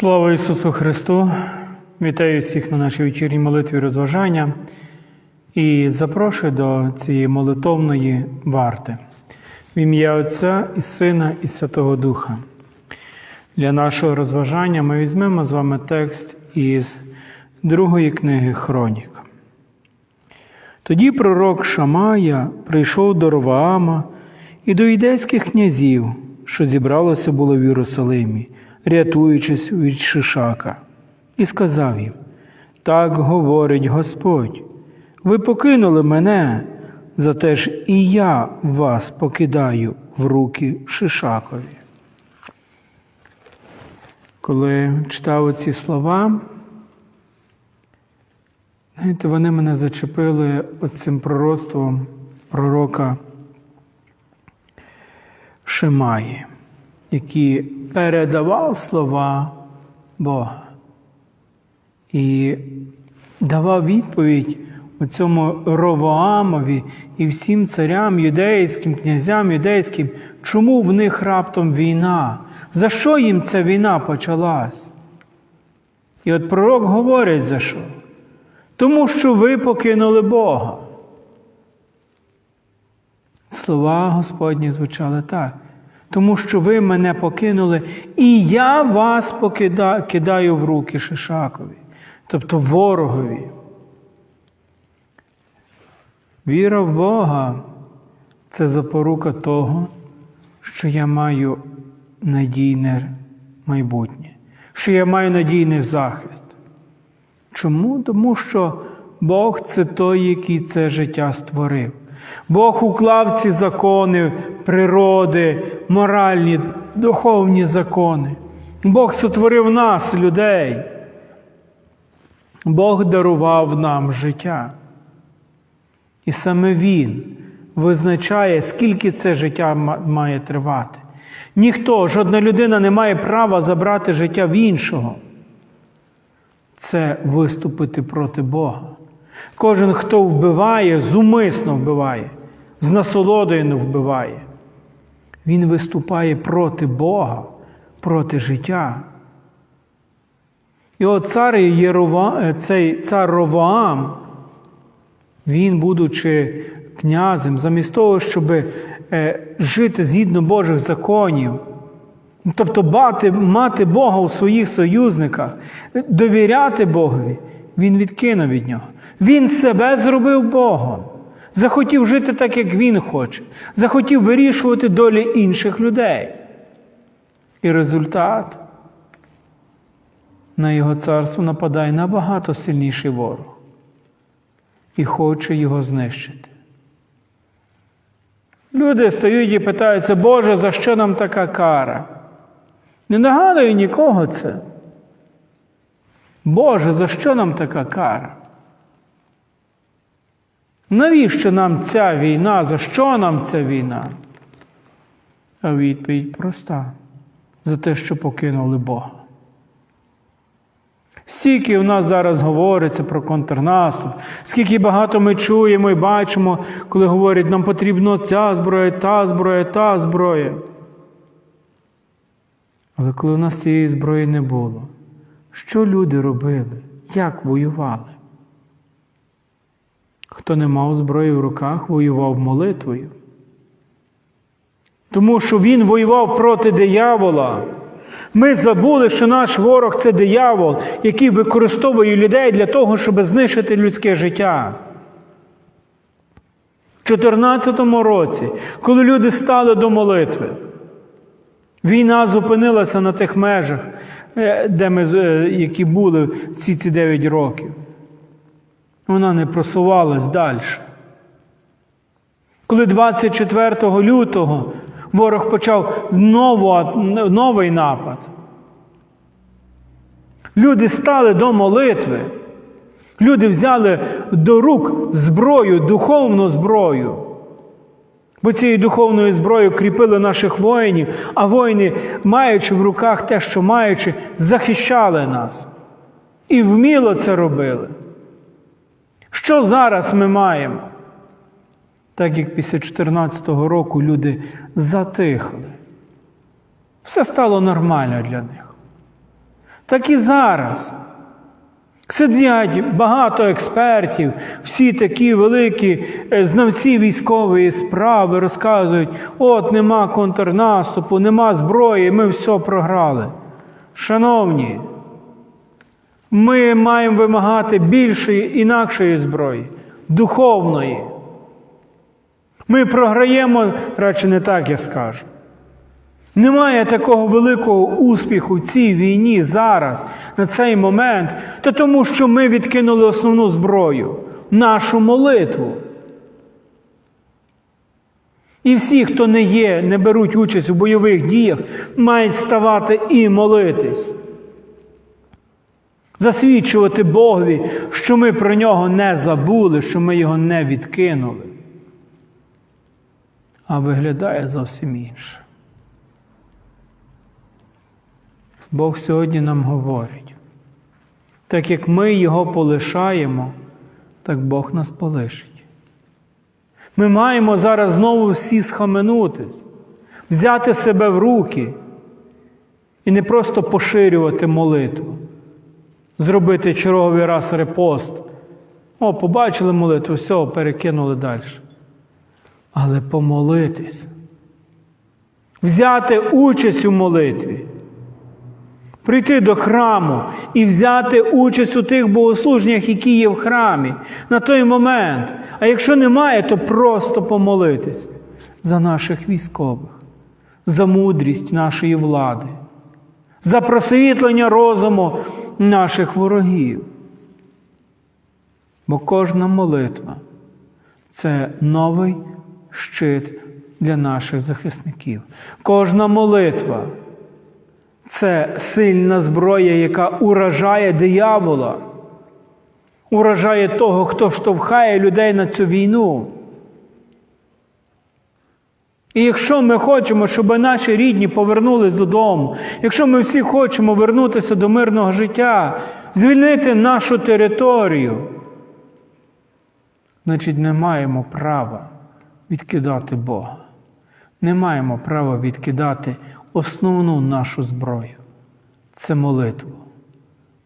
Слава Ісусу Христу! Вітаю всіх на нашій вечірній молитві розважання і запрошую до цієї молитовної варти в ім'я Отця і Сина і Святого Духа. Для нашого розважання ми візьмемо з вами текст із другої книги Хронік. Тоді пророк Шамая прийшов до Роваама і до ідейських князів, що зібралося було в Єрусалимі, рятуючись від Шишака, і сказав їм: Так говорить Господь, ви покинули мене, зате ж і я вас покидаю в руки Шишакові. Коли читав ці слова, знаєте, вони мене зачепили оцим пророцтвом пророка Шимаї, який передавав слова Бога і давав відповідь у цьому Ровоамові і всім царям юдейським, князям юдейським, чому в них раптом війна? За що їм ця війна почалась? І от пророк говорить за що? Тому що ви покинули Бога. Слова Господні звучали так. Тому що ви мене покинули, і я вас покида, кидаю в руки Шишакові, тобто ворогові. Віра в Бога це запорука того, що я маю надійне майбутнє, що я маю надійний захист. Чому? Тому що Бог це той, який це життя створив. Бог уклав ці закони природи, моральні, духовні закони. Бог сотворив нас, людей. Бог дарував нам життя. І саме Він визначає, скільки це життя має тривати. Ніхто, жодна людина не має права забрати життя в іншого. Це виступити проти Бога. Кожен, хто вбиває, зумисно вбиває, з насолодою не вбиває. Він виступає проти Бога, проти життя. І от цар Єрова, цей цар Ровоам, він, будучи князем, замість того, щоб е, жити згідно Божих законів, тобто мати, мати Бога у своїх союзниках, довіряти Богові, він відкинув від нього. Він себе зробив Богом. Захотів жити так, як він хоче, захотів вирішувати долі інших людей. І результат на його царство нападає набагато сильніший ворог і хоче його знищити. Люди стають і питаються, Боже, за що нам така кара? Не нагадую нікого це. Боже, за що нам така кара? Навіщо нам ця війна? За що нам ця війна? А відповідь проста: за те, що покинули Бога. Скільки у нас зараз говориться про контрнаступ, скільки багато ми чуємо і бачимо, коли говорять, нам потрібно ця зброя, та зброя, та зброя. Але коли у нас цієї зброї не було, що люди робили? Як воювали? Хто не мав зброї в руках, воював молитвою. Тому що він воював проти диявола. Ми забули, що наш ворог це диявол, який використовує людей для того, щоб знищити людське життя. В 2014 році, коли люди стали до молитви, війна зупинилася на тих межах, де ми, які були всі ці 9 років. Вона не просувалась далі. Коли 24 лютого ворог почав знову новий напад, люди стали до молитви, люди взяли до рук зброю, духовну зброю. Бо цією духовною зброєю кріпили наших воїнів, а воїни, маючи в руках те, що маючи, захищали нас. І вміло це робили. Що зараз ми маємо? Так як після 2014 року люди затихли. Все стало нормально для них. так і зараз. Сидять багато експертів, всі такі великі е, знавці військової справи розказують, от нема контрнаступу, нема зброї, ми все програли. Шановні, ми маємо вимагати більшої, інакшої зброї, духовної. Ми програємо, радше не так я скажу. Немає такого великого успіху в цій війні зараз, на цей момент, то тому, що ми відкинули основну зброю нашу молитву. І всі, хто не є, не беруть участь у бойових діях, мають ставати і молитись. Засвідчувати Богові, що ми про нього не забули, що ми його не відкинули. А виглядає зовсім інше. Бог сьогодні нам говорить, так як ми Його полишаємо, так Бог нас полишить. Ми маємо зараз знову всі схаменутись, взяти себе в руки і не просто поширювати молитву, зробити черговий раз репост. О, побачили молитву, все, перекинули далі. Але помолитись, взяти участь у молитві прийти до храму і взяти участь у тих богослуженнях, які є в храмі на той момент. А якщо немає, то просто помолитись за наших військових, за мудрість нашої влади, за просвітлення розуму наших ворогів. Бо кожна молитва це новий щит для наших захисників. Кожна молитва це сильна зброя, яка уражає диявола, уражає того, хто штовхає людей на цю війну. І якщо ми хочемо, щоб наші рідні повернулись додому, якщо ми всі хочемо вернутися до мирного життя, звільнити нашу територію, значить не маємо права відкидати Бога. Не маємо права відкидати основну нашу зброю це молитву.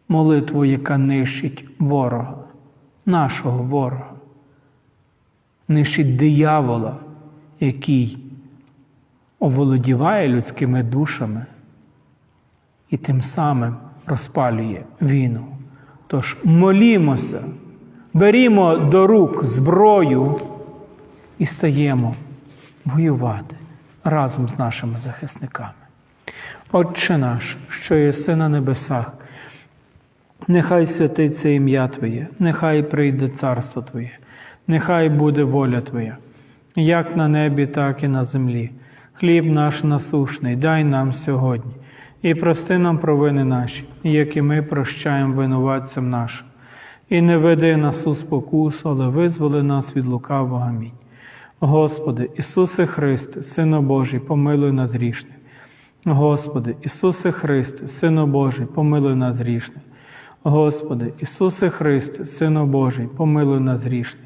Молитву, яка нищить ворога, нашого ворога, нищить диявола, який оволодіває людськими душами і тим самим розпалює війну. Тож молімося, берімо до рук зброю і стаємо воювати разом з нашими захисниками. Отче наш, що єси на небесах, нехай святиться ім'я Твоє, нехай прийде царство Твоє, нехай буде воля Твоя, як на небі, так і на землі. Хліб наш насушний, дай нам сьогодні, і прости нам провини наші, як і ми прощаємо винуватцям нашим. І не веди нас у спокусу, але визволи нас від лукавого. Амінь. Господи, Ісусе Христе, Сину Божий, помилуй нас грішних. Господи, Ісусе Христе, Сину Божий, помилуй нас грішних. Господи, Ісусе Христе, Сину Божий, помилуй нас грішних.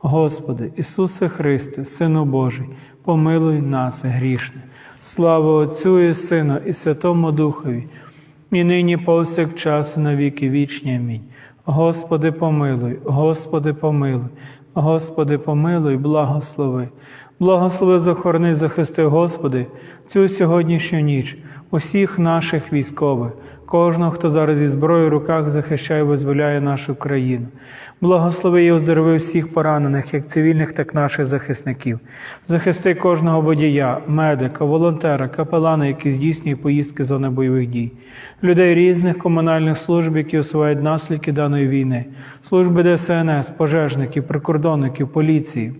Господи, Ісусе Христе, Сину Божий, помилуй нас грішних. Слава Отцю і Сину, і Святому Духові, і нині повсякчас, і на віки вічні. Амінь. Господи, помилуй, Господи, помилуй, Господи, помилуй, благослови. Благослови, захорони, захисти, Господи, цю сьогоднішню ніч, усіх наших військових, кожного, хто зараз зі зброєю в руках захищає, і визволяє нашу країну. Благослови і оздорови всіх поранених, як цивільних, так і наших захисників. Захисти кожного водія, медика, волонтера, капелана, які здійснює поїздки зони бойових дій, людей різних комунальних служб, які усувають наслідки даної війни, служби ДСНС, пожежників, прикордонників, поліції.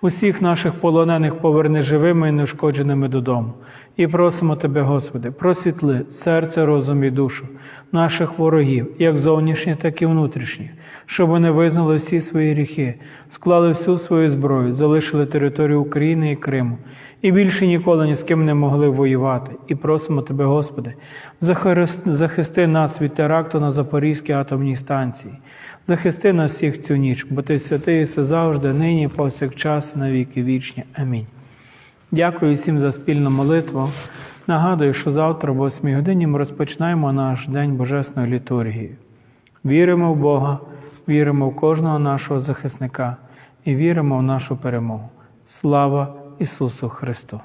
Усіх наших полонених поверни живими і неушкодженими додому. І просимо Тебе, Господи, просвітли серце, розум і душу наших ворогів, як зовнішніх, так і внутрішніх, щоб вони визнали всі свої гріхи, склали всю свою зброю, залишили територію України і Криму, і більше ніколи ні з ким не могли воювати. І просимо Тебе, Господи, захист- захисти нас від теракту на Запорізькій атомній станції. Захисти нас всіх цю ніч, бо Ти святий і все завжди, нині, повсякчас, і на віки вічні. Амінь. Дякую всім за спільну молитву. Нагадую, що завтра, о 8 годині, ми розпочинаємо наш день Божесної літургії. Віримо в Бога, віримо в кожного нашого захисника і віримо в нашу перемогу. Слава Ісусу Христу!